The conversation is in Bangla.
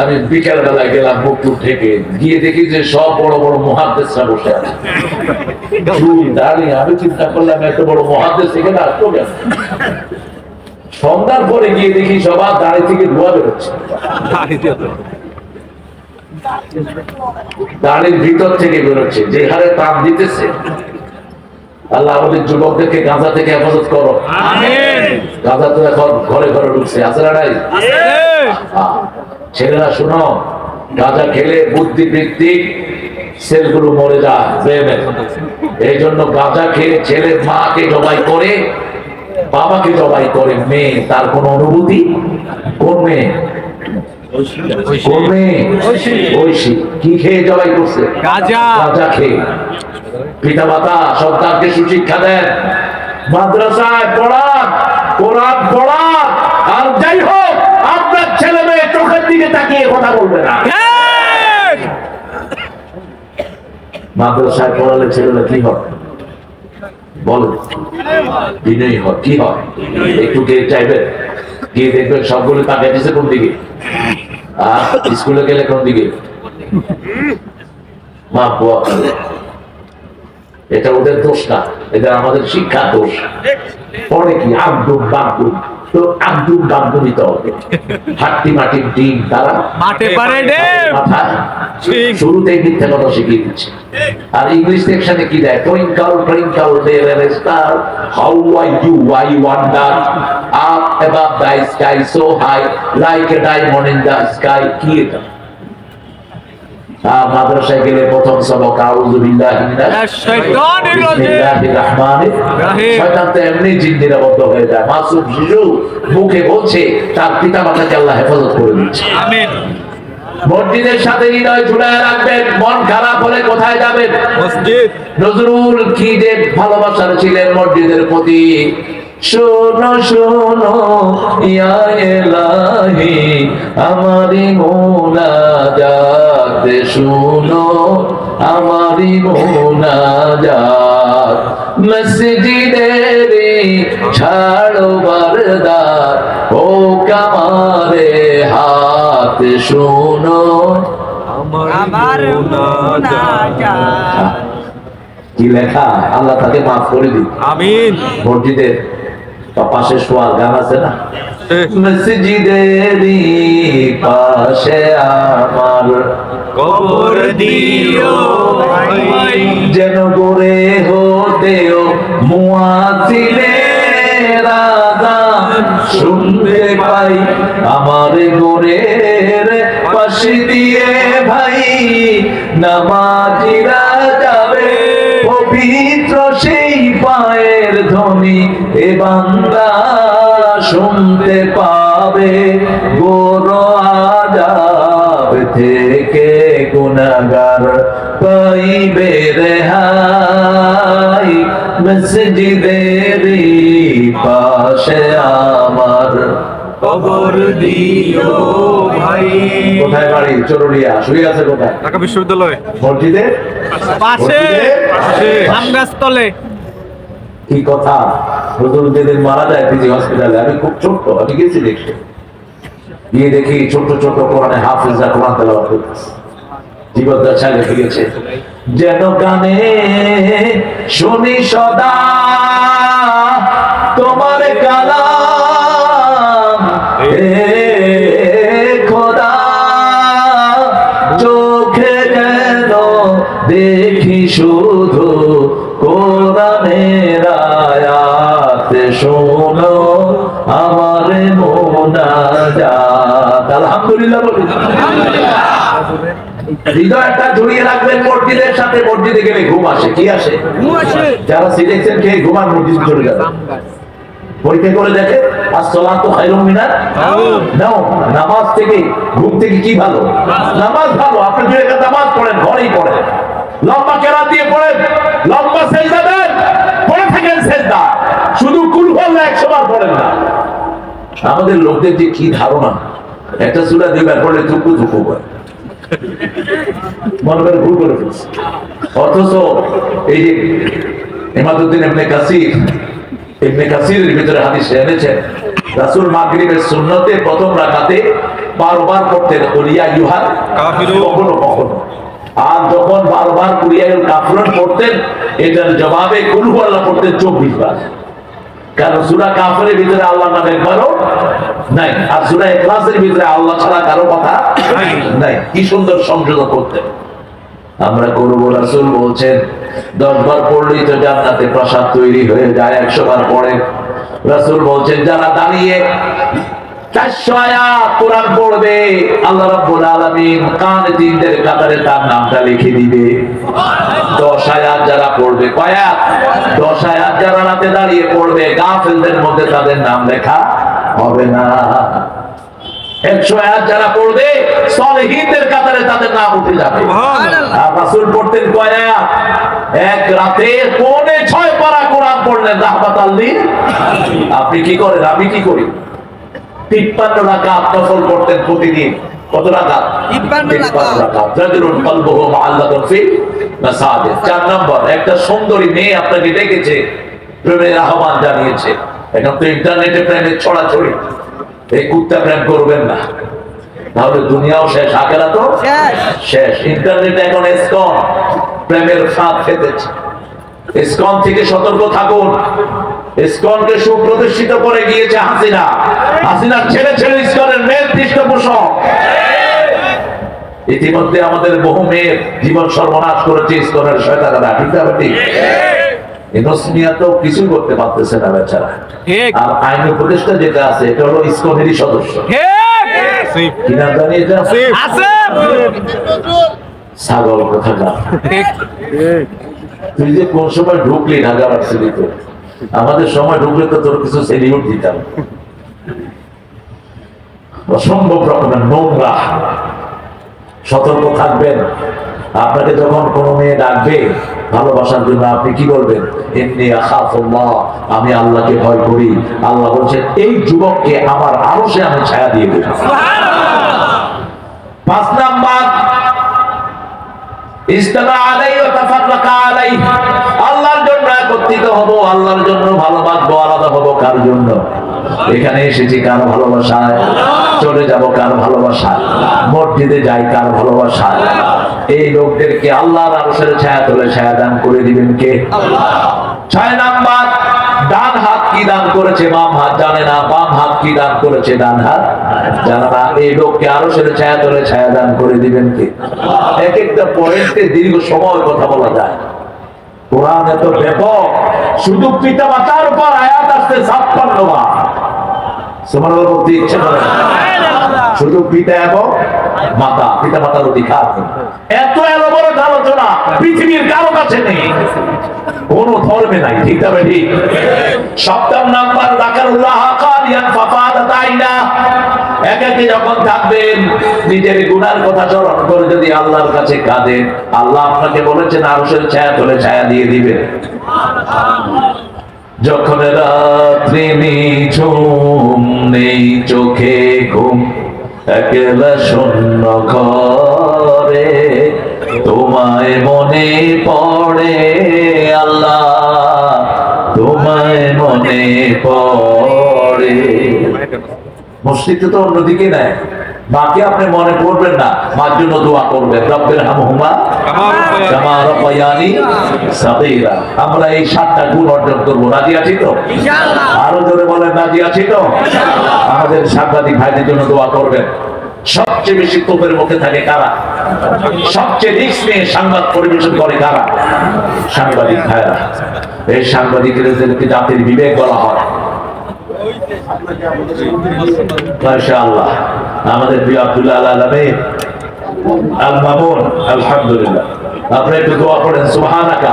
আমি বিকেল বেলায় গেলাম মুখ থেকে। গিয়ে দেখি যে সব বড় বড় মহাদেশরা বসে আছে। চুল দাঁড়ি আমি চিন্তা করলাম এত বড় মহাদেশ এখানে আসলো কেন? সন্ধ্যার পরে গিয়ে দেখি সবার দাঁড়ি থেকে ধোয়া বেরোচ্ছে। দাঁড়ির ভিতর থেকে বেরোচ্ছে যে হারে তাপ দিতেছে। আল্লাহ আমাদের যুবকদেরকে গাঁজা থেকে হেফাজত করো। গাঁজা তো এখন ঘরে ঘরে ঢুকছে আছে না নাই? ছেলেরা শোনো গাঁজা খেলে বুদ্ধি বৃত্তিক সেলগুলো মরে যায় এই জন্য গাঁজা খেয়ে ছেলে মাকে জবাই করে বাবাকে জবাই করে মেয়ে। তার কোন অনুভূতি? কোন মেয়ে? কোন মেয়ে? ঐশী। কি খেয়ে জবাই করছে? গাঁজা। গাঁজা খেয়ে। পিতা মাতা সন্তানকে সুশিক্ষা দেন। মাদ্রাসায় পড়ান কোরআন পড়ান আর যাই হোক আপনার চোখের দিকে তাকিয়ে কথা বলবে না। মাদ্রাসায় পড়ালে ছেলেরা কি হয়? বল। বিনয়ী হয়। কি হয়? একটু কে চাইবেন গিয়ে দেখবেন সবগুলো তাকিয়ে কোন দিকে? আর স্কুলে গেলে কোন দিকে? মা এটা ওদের দোষ না এটা আমাদের শিক্ষা দোষ। পরে কি? আব্দুল বাব্দুল তো আব্দুল বাব্দুল দিতে হবে হাট্টি মাটির ডিম তারা মাঠে পারে ডেম। মাথায় ঠিক। শুরুতেই মিথ্যা কথা শিখিয়ে দিচ্ছে। আর ইংলিশ সেকশনে কি দেয়? Twinkle twinkle there star how I do I wonder up above the sky so high like a diamond in the sky কি এটা? আর মাদ্রাসায় গেলে প্রথম সবক আউযু বিল্লাহি মিনাশ শয়তানির রাজিম। বিসমিল্লাহির রহমানির রাহিম। শয়তান তো এমনি জিন হয়ে যায়। মাসুম শিশু মুখে বলছে তার পিতা মাতাকে আল্লাহ হেফাজত করে দিচ্ছে। মসজিদের সাথে হৃদয় ঝুলায় রাখবেন মন খারাপ হলে কোথায় যাবেন? মসজিদ। নজরুল কি যে ভালোবাসার ছিলেন মসজিদের প্রতি। শোনো শোনো ইয়া এলাহি আমারি মোনাজাত শোনো আমারি মোনাজাত। মসজিদেরি ছাড়ো বরদার ও কামারে হাত শোনো। আমার কি লেখা? আল্লাহ তাকে মাফ করে দিন আমিন। মসজিদের পাশে শোয়ার গান আছে না? মসজিদেরই পাশে আমার কবর দিও যেন করে হতেও মুয়াজিনে রাজা শুনতে পাই। আমার গোরের পাশে দিয়ে ভাই নামাজিরা বান্দা শুনতে পাবে গোর আজাব থেকে গুনাগার পাইবে রেহাই। মসজিদের পাশে আমার কবর দিও ভাই। কোথায় বাড়ি? চরুলিয়া। শুয়ে আছে কোথায়? ঢাকা বিশ্ববিদ্যালয়। মসজিদে? পাশে। পাশে। আম কি কথা? নতুন যেদিন মারা যায় পিজি হসপিটালে আমি খুব ছোট্ট, আমি গেছি দেখতে। গিয়ে দেখি ছোট ছোট কোরআনে হাফিজরা কোরআন তেলাওয়াত করতেছে। যেন গানে শুনি সদা তোমার কালাম। খোদা, চোখে যেন দেখি শুধু কোরআনের আয়াত শোনো আমার মোনাজাত আলহামদুলিল্লাহ বলুন হৃদয়টা জড়িয়ে রাখবেন মসজিদের সাথে মসজিদে গেলে ঘুম আসে। কি আসে? যারা সিলেকশন খেয়ে ঘুমান মসজিদ চলে যাবে। পরীক্ষা করে দেখে আসসালাম তো খাইরুম মিনার নাও নামাজ থেকে ঘুম থেকে কি ভালো? নামাজ ভালো। আপনি যদি একটা নামাজ পড়েন ঘরেই পড়েন। লম্বা কেরাত দিয়ে পড়েন লম্বা সেজদা দেন পড়ে থাকেন সেজদা শুধু কুল ভাল্লা একশো বার পড়েন না। আমাদের লোকদের যে কি ধারণা? একটা সুরা দিবার পড়লে থুকু থুকু করে মনে করে ভুল করে ফেলছে। অথচ এই যে হেমাদুদ্দিন এমনি কাসির এমনি কাসিরের ভিতরে হাদিস এনেছেন রাসূল মাগরিবের সুন্নতে প্রথম রাকাতে বারবার পড়তেন কুলিয়া কখনো কখনো। আর যখন বারবার কুলিয়াউল কাফরুন পড়তেন এটার জবাবে কুলহু আল্লাহ পড়তেন চব্বিশ বার। কারণ সুরা কাফের ভিতরে আল্লাহ নামের কারও নাই? আর সুরা এখলাসের ভিতরে আল্লাহ ছাড়া কারও কথা নাই। কি সুন্দর সংযোজন করতে। আমরা করব রাসুল বলছেন দশ বার পড়লেই তো জান্নাতে প্রসাদ তৈরি হয়ে যায় একশো বার পরে। রাসুল বলছেন যারা দাঁড়িয়ে চারশো আয়াত কোরআন পড়বে আল্লাহ রাব্বুল আলামিন কানে কাতারে তার নামটা লিখে দিবে। দশ আয়াত যারা পড়বে কয়াত দশ আয়াত যারা রাতে দাঁড়িয়ে পড়বে গাফেলদের মধ্যে তাদের নাম লেখা হবে না। একশো আয়াত যারা পড়বে সলিহিনদের কাতারে তাদের নাম উঠে যাবে। আর রাসূল পড়তেন কয় এক রাতে ছয় পারা কোরআন পড়লেন আপনি কি করেন? আমি কি করি? তিপ্পান্ন রাকাত নফল করতেন প্রতিদিন। কত রাকাত? তিপ্পান্ন রাকাত। রাকাত। রাজুলুন কলবুহু মুআল্লাকুন ফি মাসাজিদ। চার নম্বর একটা সুন্দরী মেয়ে আপনাকে ডেকেছে প্রেমের আহ্বান জানিয়েছে। এখন তো ইন্টারনেটে প্রেমের ছড়াছড়ি। এই কুত্তা প্রেম করবেন না। তাহলে দুনিয়াও শেষ তো শেষ। ইন্টারনেটে এখন এসকন প্রেমের ফাঁদ থেকে সতর্ক থাকুন। সুপ্রতিষ্ঠিত করে গিয়েছে হাসিনা। হাসিনার ছেলে ছেলে ইসকনের মেয়ের পৃষ্ঠপোষক। ইতিমধ্যে আমাদের বহু মেয়ের জীবন সর্বনাশ করেছে ইসকনের শয়তানেরা ঠিক না ঠিক তো কিছুই করতে পারতেছে না বেচারা। আর আইন উপদেষ্টা যেটা আছে এটা হলো ইসকনেরই সদস্য। ঠিক। জানি এটা ছাগল কোথাকার? ঠিক। তুই যে কোন সময় ঢুকলি ঢাকা ভার্সিটিতে? আমাদের সময় ঢুকলে তো তোর কিছু সেলিউট দিতাম। অসম্ভব রকমের নোংরা। সতর্ক থাকবেন। আপনাকে যখন কোনো মেয়ে ডাকবে ভালোবাসার জন্য আপনি কি বলবেন? এমনি আখাফুল্লাহ আমি আল্লাহকে ভয় করি। আল্লাহ বলছেন এই যুবককে আমার আরও সে আমি ছায়া দিয়ে দেব। পাঁচ নাম্বার ইস্তামা আলাই ওয়া তাফাররাকা আলাই আল্লাহর জন্য একত্রিত হব আল্লাহর জন্য ভালোবাসবো আলাদা হব কার জন্য? এখানে এসেছি কার ভালোবাসায়? চলে যাব কার ভালোবাসায়? মসজিদে যাই কার ভালোবাসায়? এই লোকদেরকে আল্লাহর আরশের ছায়া তোলে ছায়া দান করে দিবেন কে? ছয় নাম্বার, ডান হাত কি দান করেছে? বাম হাত জানে না, বাম হাত কি দান করেছে? ডান হাত জানে না। এই লোককে আরও সেটা ছায়া তোলে ছায়া দান করে দিবেন কে? এক একটা পয়েন্টে দীর্ঘ সময় কথা বলা যায়। কোরআন এত ব্যাপক। শুধু পিতা মাতার উপর বার সুবহানাল্লাহ বলতে ইচ্ছে করে শুধু পিতা এবং মাতা পিতা মাতার অধিকার এত এলো বড় আলোচনা পৃথিবীর কারও কাছে নেই। কোন ধর্মে নাই ঠিক তবে ঠিক সপ্তম নাম্বার দাকারুল্লাহ কালিয়ান ফাফাদাত আইনা একাকে যখন থাকবেন নিজের গুনার কথা স্মরণ করে যদি আল্লাহর কাছে কাঁদেন আল্লাহ আপনাকে বলেছেন আরশের ছায়া তোলে ছায়া দিয়ে দিবেন। যখন রাত্রি নিঝুম, নেই চোখে ঘুম, একলা শূন্য ঘরে তোমায় মনে পড়ে আল্লাহ, তোমায় মনে পড়ে। মসজিদে তো অন্যদিকে নেয় বাকি আপনি মনে করবেন না। মার জন্য দোয়া করবেন। রব্বের হামহুমা কামা রাব্বায়ানি সাগীরা। আমরা এই সাতটা গুণ অর্জন করব। রাজি আছি তো? আরও জোরে বলেন রাজি আছি তো? আমাদের সাংবাদিক ভাইদের জন্য দোয়া করবেন। সবচেয়ে বেশি তোপের মুখে থাকে কারা? সবচেয়ে রিস্ক নিয়ে সংবাদ পরিবেশন করে কারা? সাংবাদিক ভাইরা। এই সাংবাদিকদেরকে জাতির বিবেক বলা হয়। মাশাআল্লাহ। আমাদের প্রিয় আব্দুল্লাহ আল আলহামদুলিল্লাহ। আপনি একটু দোয়া করেন সুবহানাকা।